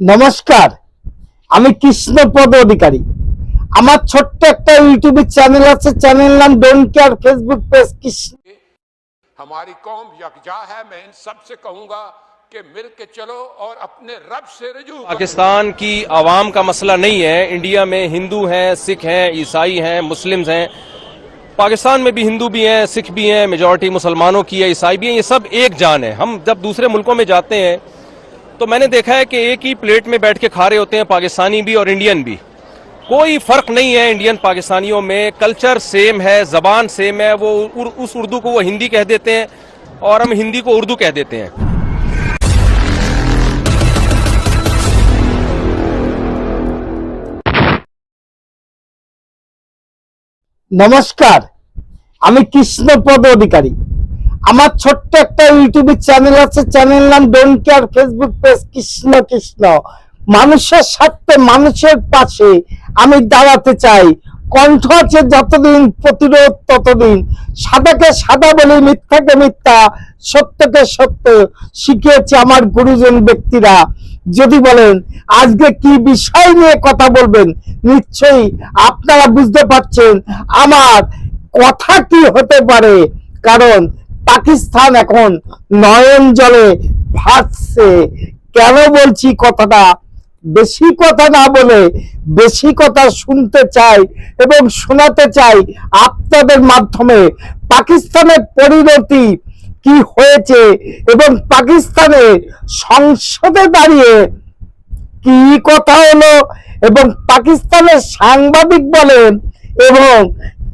নমস্কার আমি কৃষ্ণপদ অধিকারী। আমার ছোট্ট একটা ইউটিউবে চ্যানেল আছে চ্যানেল নাম don't care Facebook page Krishna. ہماری قوم یکجا ہے میں ان سب سے کہوں گا کہ مل کے چلو اور اپنے رب سے رجوع پاکستان کی عوام کا مسئلہ نہیں ہے انڈیا میں ہندو ہیں سکھ ہیں عیسائی ہیں مسلم ہیں پاکستان میں بھی ہندو بھی ہیں سکھ بھی ہیں میجورٹی مسلمانوں کی ہے عیسائی بھی ہیں یہ سب ایک جان ہے ہم جب دوسرے ملکوں میں جاتے ہیں تو میں نے دیکھا ہے کہ ایک ہی پلیٹ میں بیٹھ کے کھا رہے ہوتے ہیں پاکستانی بھی اور انڈین بھی۔ کوئی فرق نہیں ہے انڈین پاکستانیوں میں، کلچر سیم ہے، زبان سیم ہے، وہ اس اردو کو وہ ہندی کہہ دیتے ہیں اور ہم ہندی کو اردو کہہ دیتے ہیں۔ نمسکار নমস্কার کشن কৃষ্ণপদ অধিকারী আমার ছোট্ট একটা ইউটিউব চ্যানেল আছে চ্যানেল নাম don't care Facebook page Krishna Krishna. মানুষের স্বার্থে, মানুষের পাশে আমি দাঁড়াতে চাই। কণ্ঠ আছে যতদিন, প্রতিরোধ ততদিন। সাদাকে সাদা বলি, মিথ্যাকে মিথ্যা, সত্যকে সত্য শিখিয়েছে আমার গুরুজন ব্যক্তিরা। যদি বলেন, আজকে কি বিষয় নিয়ে কথা বলবেন? নিশ্চয়ই আপনারা বুঝতে পারছেন, আমার কথা কি হতে পারে? কারণ পাকিস্তান এখন নয়ন জলে ভাসছে। কেন বলছি কথাটা? বেশি কথা না বলে বেশি কথা শুনতে চাই এবং শোনাতে চাই আপনাদের মাধ্যমে পাকিস্তানের পরিণতি কি হয়েছে এবং পাকিস্তানে সংসদে দাঁড়িয়ে কি কথা হলো এবং পাকিস্তানের সাংবাদিক বলেন এবং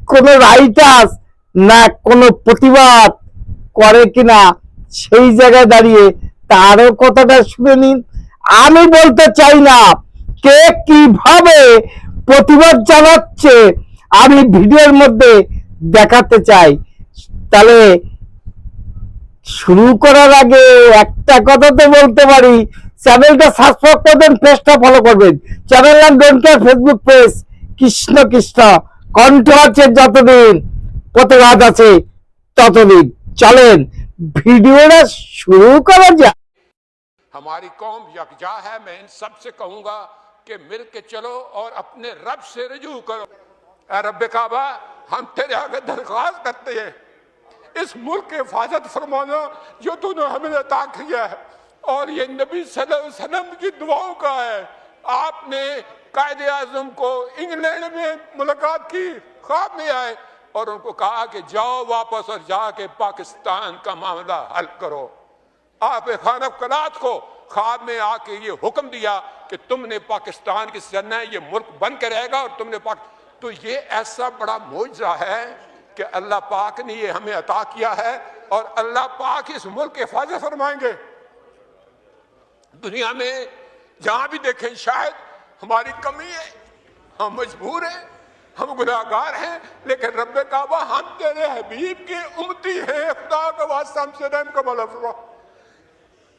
কোন রাইটার্স না কোনো প্রতিবাদ করে কিনা, সেই জায়গায় দাঁড়িয়ে তারও কথাটা শুনে নিন। আমি বলতে চাই না, কে কীভাবে প্রতিবাদ জানাচ্ছে, আমি ভিডিওর মধ্যে দেখাতে চাই। তাহলে শুরু করার আগে একটা কথা তো বলতে পারি, চ্যানেলটা সাবস্ক্রাইব করবেন পেজটা ফলো করবেন চ্যানেল নাম ফেসবুক পেজ কৃষ্ণ কৃষ্ণ, কণ্ঠ আছে যতদিন, প্রতিবাদ আছে ততদিন। چلیں ویڈیو ভিডিওটা شروع کر جا۔ ہماری قوم یکجا ہے، میں ان سب سے کہوں گا کہ مل کے چلو اور اپنے رب سے رجوع کرو۔ اے رب کعبہ، ہم تیرے آگے درخواست کرتے ہیں۔ اس ملک کے حفاظت فرمانا، جو تو نے ہمیں عطا کیا ہے، اور یہ نبی صلی اللہ علیہ وسلم کی دعاؤں کا ہے۔ آپ نے قائد اعظم کو انگلینڈ میں ملاقات کی، خواب میں آئے۔ اور ان کو کہا کہ جاؤ واپس اور جا کے پاکستان کا معاملہ حل کرو۔ آپ خان کلات کو خواب میں آ کے یہ حکم دیا کہ تم نے پاکستان کی سرنا یہ ملک بن کے رہے گا اور تم نے پاک۔ تو یہ ایسا بڑا موجزہ ہے کہ اللہ پاک نے یہ ہمیں عطا کیا ہے اور اللہ پاک اس ملک کے حفاظت فرمائیں گے۔ دنیا میں جہاں بھی دیکھیں، شاید ہماری کمی ہے، ہم مجبور ہیں ہم گناہگار ہیں، لیکن رب کعبہ ہم تیرے حبیب کی امتی ہیں خدا کا واسطہ ہم سے رحم کا ملا فرما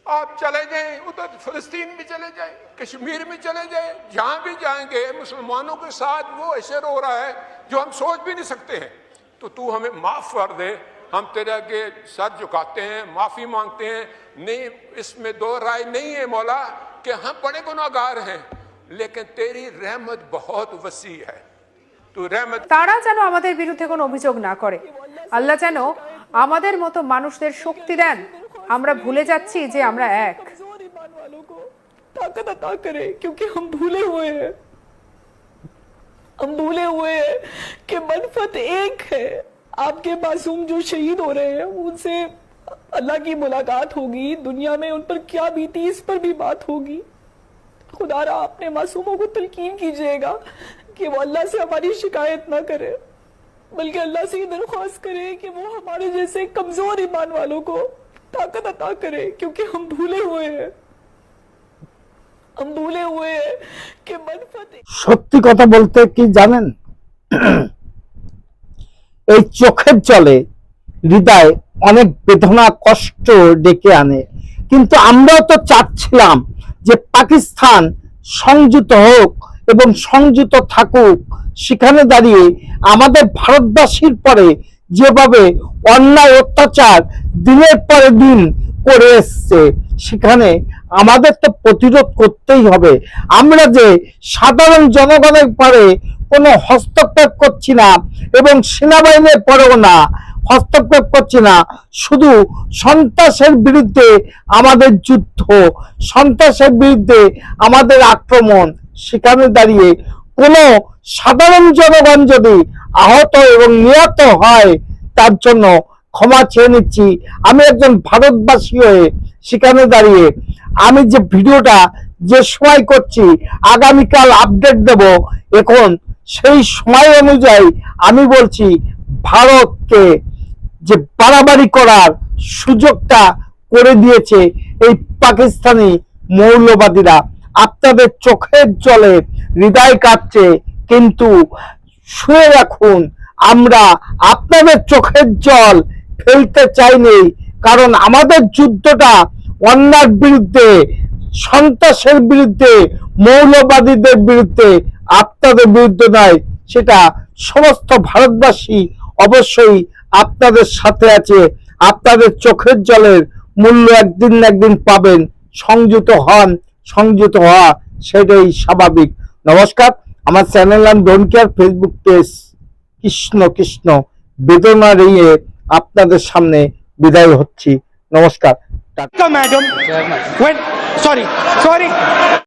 آپ چلے جائیں، ادھر فلسطین میں چلے جائیں، کشمیر میں چلے جائیں، جہاں بھی جائیں گے، مسلمانوں کے ساتھ وہ ایسے رو رہا ہے جو ہم سوچ بھی نہیں سکتے ہیں۔ تو تو ہمیں معاف کر دے۔ ہم تیرے کے سر جھکاتے ہیں، معافی مانگتے ہیں۔ نہیں، اس میں دو رائے نہیں ہے مولا، کہ ہم بڑے گناہ گار ہیں، لیکن تیری رحمت بہت وسیع ہے۔ তারা যেন আমাদের বিরুদ্ধে কোনো অভিযোগ না করে আল্লাহ যেন আমাদের মতো মানুষদের শক্তি দেন আমরা ভুলে যাচ্ছি যে আমরা এক कमजोर ईमान वालों को ताकत अता करे क्योंकि हम भूले हुए हैं हम भूले हुए हैं कि मनफत एक है आपके मासूम जो शहीद हो रहे हैं उनसे अल्लाह की मुलाकात होगी दुनिया में उन पर क्या बीती इस पर भी बात होगी खुदारा अपने मासूमों को तलकीन कीजिएगा कि वो अल्लाह से हमारी शिकायत ना करे बल्कि अल्लाह से ये दरख्वास्त करे कि वो हमारे जैसे कमजोर ईमान वालों को ताकत अता करे क्योंकि हम भूले हुए हैं हम भूले हुए हैं कि मनफत সত্যি কথা বলতে কি জানেন এই চোখের জলে হৃদয় অনেক বেদনা কষ্ট ডেকে আনে কিন্তু আমরাও তো চাচ্ছিলাম যে পাকিস্তান সংযুক্ত হোক এবং সংযুক্ত থাকুক, সেখানে দাঁড়িয়ে আমাদের ভারতবাসীর পরে যেভাবে অন্যায় অত্যাচার দিনের পরে দিন করে এসছে, সেখানে আমাদের তো প্রতিরোধ করতেই হবে। আমরা যে সাধারণ জনগণের পরে কোনো হস্তক্ষেপ করছি না এবং সেনাবাহিনীর পরেও না হস্তক্ষেপ করছি না। শুধু সন্ত্রাসের বিরুদ্ধে আমাদের যুদ্ধ, সন্ত্রাসের বিরুদ্ধে আমাদের আক্রমণ। সেখানে দাঁড়িয়ে কোনো সাধারণ জনগণ যদি আহত এবং নিহত হয়, তার জন্য ক্ষমা চেয়ে নিচ্ছি। আমি একজন ভারতবাসী হয়ে সেখানে দাঁড়িয়ে আমি যে ভিডিওটা যে সময় করছি, আগামীকাল আপডেট দেব, এখন সেই সময় অনুযায়ী আমি বলছি, ভারতকে যে বাড়াবাড়ি করার সুযোগটা করে দিয়েছে এই পাকিস্তানি মৌলবাদীরা। আপনাদের চোখের জলে হৃদয় কাটছে কিন্তু শুয়ে রাখুন, আমরা আপনাদের চোখের জল ফেলতে চাইনি কারণ আমাদের যুদ্ধটা অন্যার বিরুদ্ধে, সন্ত্রাসের বিরুদ্ধে, মৌলবাদীদের বিরুদ্ধে, আপনাদের বিরুদ্ধে নয়, সেটা সমস্ত ভারতবাসী অবশ্যই আপনাদের সাথে আছে আপনাদের চোখের জলের মূল্য একদিন না একদিন পাবেন। সংযুত হন সংযুত হওয়া সেটাই স্বাভাবিক। নমস্কার আমার চ্যানেল নাম don't care Facebook page Krishna Krishna বেদনা নিয়ে আপনাদের সামনে বিদায় হচ্ছি। নমস্কার. When, sorry sorry.